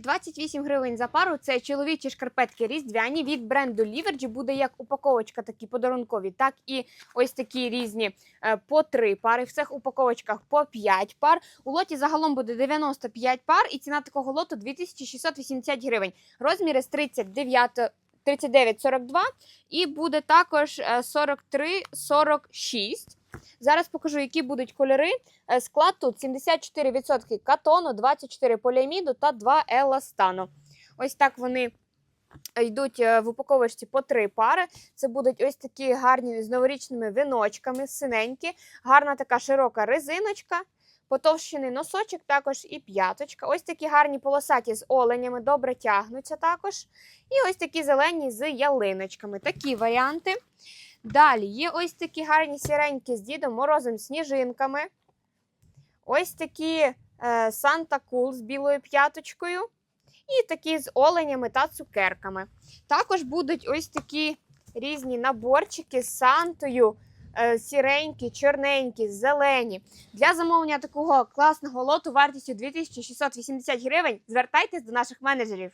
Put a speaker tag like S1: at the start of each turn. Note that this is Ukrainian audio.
S1: 28 гривень за пару. Це чоловічі шкарпетки різдвяні від бренду Ліверджі. Буде як упаковочка, такі подарункові, так і ось такі різні е, по 3 пари. В цих упаковочках по 5 пар. У лоті загалом буде 95 пар, і ціна такого лоту 2680 гривень. Розміри з 39 39-42 і буде також е, 43-46. Зараз покажу, які будуть кольори. Е, Склад тут 74% катону, 24 поліаміду та 2 еластану. Ось так вони йдуть е, в упаковочці по три пари. Це будуть ось такі гарні з новорічними віночками, синенькі, гарна така широка резиночка. Потовщений носочок, також і п'яточка. Ось такі гарні полосаті з оленями, добре тягнуться також. І ось такі зелені з ялиночками. Такі варіанти. Далі є ось такі гарні сіренькі з Дідом Морозом сніжинками. Ось такі е, Санта Кул з білою п'яточкою. І такі з оленями та цукерками. Також будуть ось такі різні наборчики з Сантою. е, Сіренькі, чорненькі, зелені. Для замовлення такого класного лоту вартістю 2680 гривень звертайтесь до наших менеджерів.